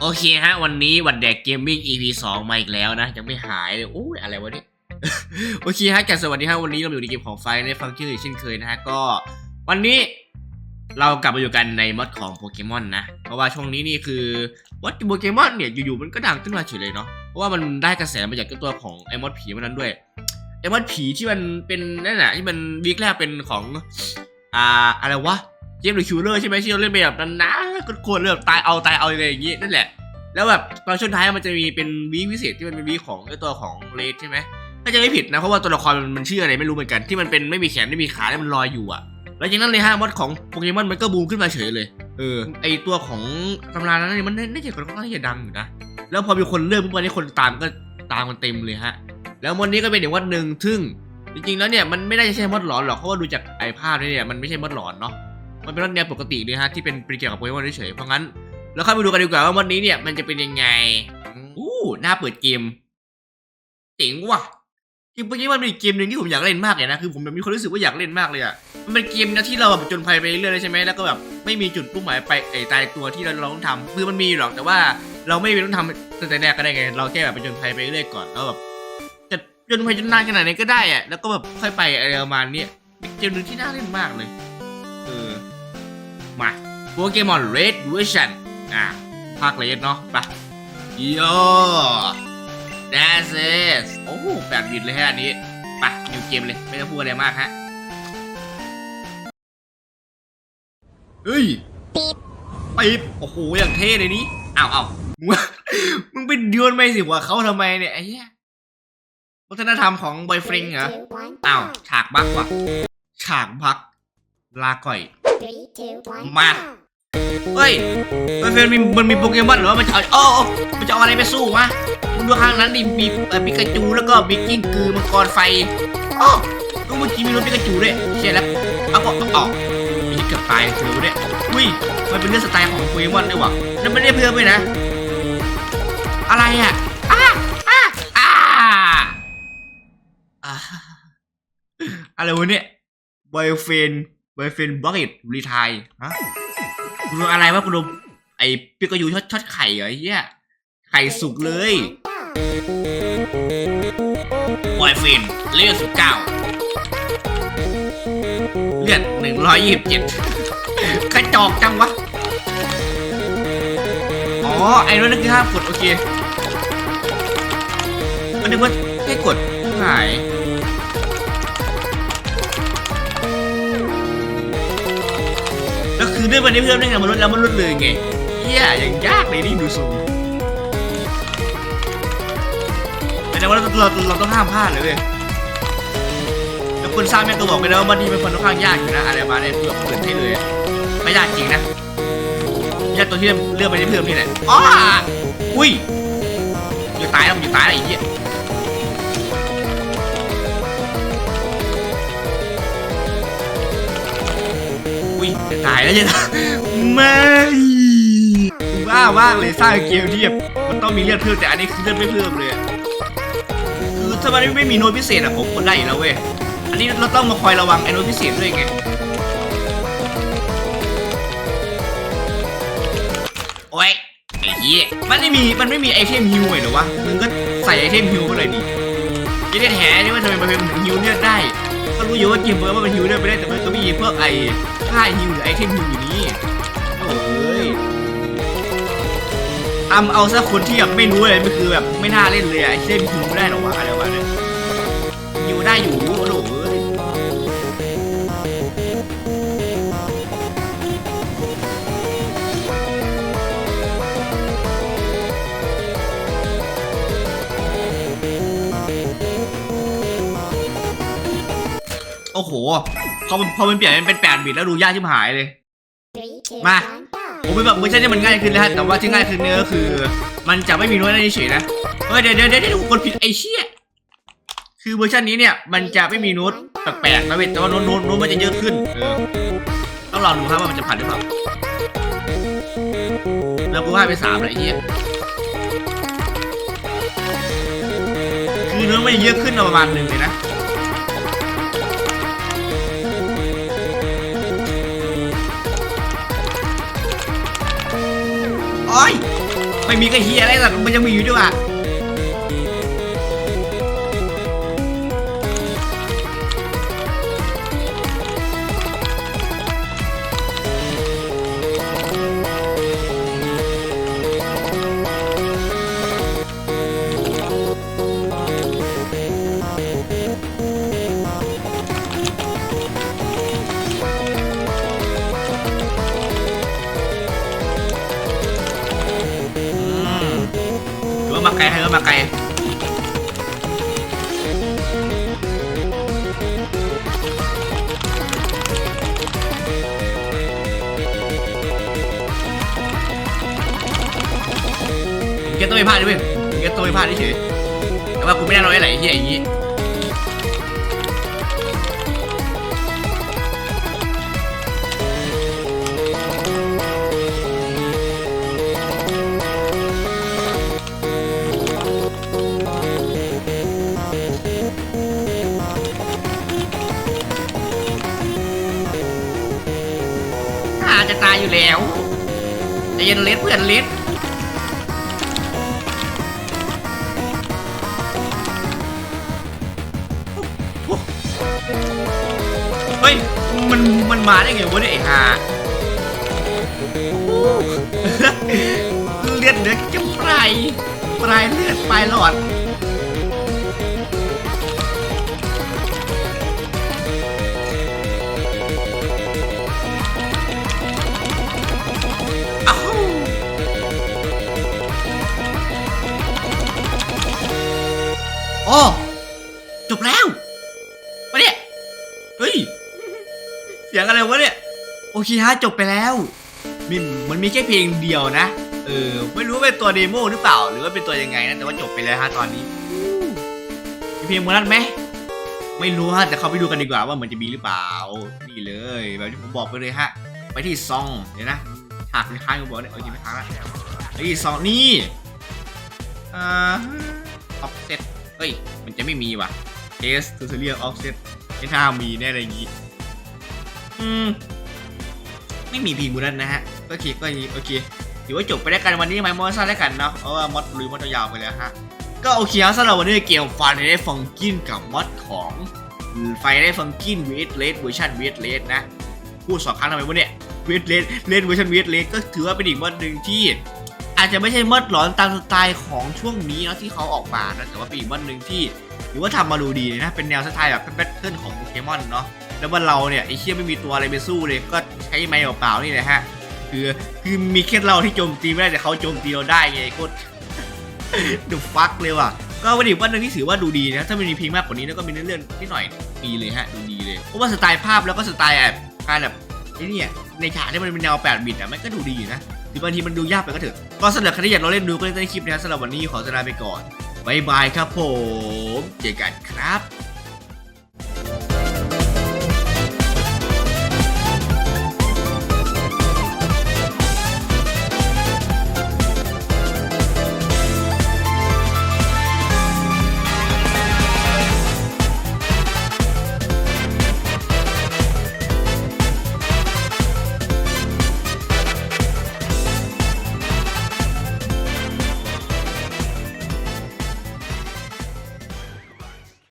โอเคฮะ วันนี้วันแดกเกมมิ่ง EP 2 มาอีกแล้วนะ ยังไม่หายเลยโอ้ยอะไรวะเนี่ย โอเคฮะแกสวัสดีฮะ วันนี้เราอยู่ในเกมของไฟในฟังชื่ออีกเช่นเคยนะฮะ ก็วันนี้เรากลับมาอยู่กันในมอดของโปเกมอนนะ เพราะว่าช่วงนี้นี่คือมอดโปเกมอนเนี่ยอยู่ๆมันก็ดังขึ้นมาเฉยเลยเนาะ เพราะว่ามันได้กระแสมาจากตัวของไอ้มอดผีมันนั้นด้วย ไอ้มอดผีที่มันเป็นนั่นแหละที่มันวีคแรกเป็นของ อ่าอะไรวะ เกมหรือคิวเลอร์ใช่ไหมที่เราเล่นไปแบบนั้นนะก็คตรเลือกตายเอาตายเอาอะไรอย่างงี้นั่นแหละ แล้วแบบตอนช่วงท้ายมันจะมีเป็นวีคพิเศษที่มันเป็นวีของตัวของเลดใช่ไหมถ้าจะไม่ผิดนะเพราะว่าตัวละครมันชื่ออะไรไม่รู้เหมือนกันที่มันเป็นไม่มีแขนไม่มีขาแล้วมันลอยอยู่อะแล้วจากนั้นเลยฮะมอดของโปเกมอนมันก็บูมขึ้นมาเฉยเลย เออ ไอตัวของตำรานั้นเนี่ยมันน่าจะค่อนข้างที่จะดังอยู่นะ แล้วพอมีคนเริ่มปุ๊บวันนี้คนตามก็ตามกันเต็มเลยฮะ แล้วมอดนี้ก็เป็นอีกวัดหนึ่งทึ่ง จริงๆแล้วเนี่ยมันไม่ได้ใช่มอดหลอนหรอก เพราะว่าดูจากไอภาพนี่เนี่ยมันไม่ใช่มอดหลอนเนาะ มันเป็นมอดแนวปกติเลยฮะที่เป็นเกี่ยวกับโปเกมอนเฉยๆเพราะงั้นเราเข้าไปดูกันดีกว่าว่ามอดนี้เนี่ยมันจะเป็นยังไงอู้หน้าเปิดเกมเจ๋งว่ะเกมโปเกมอนเป็นอีเกมหนึ่งที่ผมอยากเล่นมากเลยนะคือผมแบบมีความรู้สึกว่าอยากเล่นมากเลยอะมันเป็นเกมนะที่เราแบบจนภัยไปเรื่อยๆใช่ไหมแล้วก็แบบไม่มีจุดมุ่งหมายไปไอ้ตายตัวที่เราเราต้องทำคือมันมีหรอกแต่ว่าเราไม่ต้องทำตั้งแต่แรกก็ได้ไง เราแค่แบบผจนภัยไปเรื่อยๆก่อนแล้วแบบจะจนภัยจนนานขนาดไหนก็ได้อะแล้วก็แบบค่อยไปอะไรประมาณนี้เป็นเกมหนึ่งที่น่าเล่นมากเลย มาโปเกมอนเรดเวอร์ชันอะภาคเรดเนาะไปโย่ That's it โอ้โหแปดบิตเลยฮะอันนี้ไปนิวเกมเลย ไม่ต้องพูดอะไรมากฮะ เฮ้ยปีบโอ้โห อย่างเท่เลยนี่อ้าวอ้าวมึงมึงไปโยนไปสิหัวเขาทำไมเนี่ย ไอ้เหี้ยวัฒนธรรมของบอยเฟรนเหรอ อ้าว ฉากบักว่ะ ฉากบัก ลาก่อย มา เฮ้ยบอยเฟรนมีมันมีโปเกมอนเหรอ มันจะเอาโอ้โอ้มันจะเอาอะไรไปสู้วะมึงดูข้างนั้นดิมีเอ่อปิกาจูแล้วก็มีกิ้งกือมังกรไฟโอ้ก็เมื่อกี้มีรถปิกาจูด้วยใช่แล้วเอาก็เอามีเกือบตายเธอเนี่ยอุ้ย มันเป็นเรื่องสไตล์ของโปเกมอนด้วยว่ะแล้วไม่ได้เพิ่มเลยนะ อะไรอะอ้าอ้าอ้าอ่าอะไรวะเนี่ยบอยเฟน บอยเฟนบักเก็ตรีทายฮะคุณดูอะไรวะคุณดูไอปิกายูช็อตช็อตไข่เหรอไอ้เหี้ยไข่สุกเลยบอยเฟนเลือดสิบเก้าเลือดหนึ่งร้อยยี่สิบเจ็ดกระจอกจังวะ อ๋อ ไอ้นั่นคือห้ามกด โอเคก็นึกว่าแค่กดหาย คือเรื่องมันได้เพิ่มได้ไงมันลดแล้วมันลดเลยไงเฮียอย่างยากเลยนี่ดูสูงแต่ว่าเราเราเราต้องห้ามพลาดเลยเว้ยแล้วคนสร้างแม่งก็บอกไปแล้วว่ามันนี่เป็นคนค่อนข้างยากอยู่นะอะไรมาเนี่ยเพื่อเปิดให้เลยไม่ยากจริงนะยากตัวที่เลือกไปได้เพิ่มนี่แหละอ๋ออุ้ยมันจะตายแล้วมันจะตายแล้วไอ้เหี้ย อุ้ยจะตายแล้วจะตายไม่บ้ามากเลยสร้างเกมที่แบบมันต้องมีเลือดเพิ่มแต่อันนี้คือเลือดไม่เพิ่มเลยคือถ้ามันไม่มีโน้ตพิเศษอะผมกดได้อยู่แล้วเว้ยอันนี้เราต้องมาคอยระวังไอ้โน้ตพิเศษด้วยไงโอ้ยไอ้เหี้ยมันไม่มีมันไม่มีไอเทมฮิวเลยหรอวะมึงก็ใส่ไอเทมฮิวมาเลยดิจะได้แถนี่ว่าทำไมมันเป็นฮิวเลือดได้ รู้อยู่ว่าเกมเบอร์ว่ามันฮิวเลือดไม่ได้แต่มันก็มีพวกไอ้ค่าฮิวหรือไอเทมฮิวอยู่นี่โอ้ยอำเอาซะคนที่แบบไม่รู้เลยมันคือแบบไม่น่าเล่นเลยอะไอเทมฮิวไม่ได้หรอวะอะไรวะเนี่ยฮิวได้อยู่โอ้โห โอ้โหพอมันพอมันเปลี่ยนเป็นเป็นแปดบิตแล้วดูยากชิบหายเลย มาผมเป็นแบบเวอร์ชันที่มันง่ายขึ้นนะฮะแต่ว่าที่ง่ายขึ้นเนี่ยก็คือ มันจะไม่มีโน้ตอะไรเฉยๆนะเฮ้ยเดี๋ยวเดี๋ยวเดี๋ยวเดี๋ยวกดผิดไอ้เชี่ยคือเวอร์ชันนี้เนี่ยมันจะไม่มีโน้ตแปลกๆนะเว้ยแต่ว่าโน้ตโน้ตโน้ตมันจะเยอะขึ้นเออต้องลองดูครับว่ามันจะผ่านหรือเปล่าแล้วกูให้ไปสามเลยไอ้เหี้ยคือโน้ตมันจะเยอะขึ้นประมาณหนึ่งเลยนะ อยไม่มีก็เฮียอะไรสักมันยังมีอยู่ด้วยอะ ถือว่ามาไกลถือว่ามาไกลเก็ตตัวไม่พลาดด้วยเก็ตตัวไม่พลาดเฉยแต่ว่ากูไม่ได้ร้อยไหลเฮียอย่างงี้ จะตายอยู่แล้วใจเย็นเลสเพื่อนเลสเฮ้ย มันมันมาได้ไงวะเนี่ยไอ้ห่าเลือดเหลือแค่ปลายปลายเลือดปลายหลอด เสียงอะไรวะเนี่ย โอเคฮะจบไปแล้วมินมันมีแค่เพลงเดียวนะ เออ ไม่รู้เป็นตัวเดโมหรือเปล่า หรือว่าเป็นตัวยังไงนะ แต่ว่าจบไปแล้วฮะตอนนี้มีเพลงมันนั้นไหม ไม่รู้ฮะ แต่เข้าไปดูกันดีกว่าว่ามันจะมีหรือเปล่า นี่เลย แบบที่ผมบอกไปเลยฮะ ไปที่ซอง เดี๋ยวนะฉากในค้างกูบอกเนี่ยโอเคไม่ค้างละไอ้ซองนี่อ่าออฟเซตเฮ้ย มันจะไม่มีว่ะเอสทูเซเรียออฟเซตไม่น่ามีแน่อะไรอย่างงี้ อืม ไม่มีพีมูนั่นนะฮะก็โอเคก็โอเคถือว่าจบไปได้กันวันนี้ไหมมอสซ่าได้กันเนาะเพราะว่ามอดลุยมอดยาวไปแล้วฮะก็โอเคครับสำหรับวันนี้เกมฟันได้ฟังกินกับมอดของไฟได้ฟังกินเวทเลสเวอร์ชันเวทเลสนะพูดสองครั้งทำไมวะเนี่ยเวทเลสเล่นเวอร์ชันเวทเลสก็ถือว่าเป็นอีกมอดหนึ่งที่ อาจจะไม่ใช่มอดหลอนตามสไตล์ของช่วงนี้เนาะที่เขาออกมานะแต่ว่าเป็นอีกมอดหนึ่งที่ถือว่าทำมาดูดีนะเป็นแนวสไตล์แบบแบทเทิลของโปเกมอนเนาะ แล้วว่าเราเนี่ยไอ้เชี่ยไม่มีตัวอะไรไปสู้เลย ก็ใช้ไม้เปล่าๆนี่แหละฮะ คือคือมีแค่เราที่โจมตีไม่ได้แต่เขาโจมตีเราได้ไงโคตรดูฟักเลยว่ะก็วันนี้วันหนึงที่ถือว่าดูดีนะถ้ามันมีเพลงมากกว่านี้แล้วก็มีเนื้อเรื่องนิดหน่อยดีเลยฮะดูดีเลยเพราะว่าสไตล์ภาพแล้วก็สไตล์แบบการแบบไอ้เนี่ยในฉากที่มันเป็นแนว8บิตอะมันก็ดูดีอยู่นะถึงบางทีมันดูยากไปก็เถอะก็สำหรับใครที่อยากเราเล่นดูก็เล่นในคลิปนะสำหรับวันนี้ขอสลาไปก่อนบายบายครับผม เจอกันครับ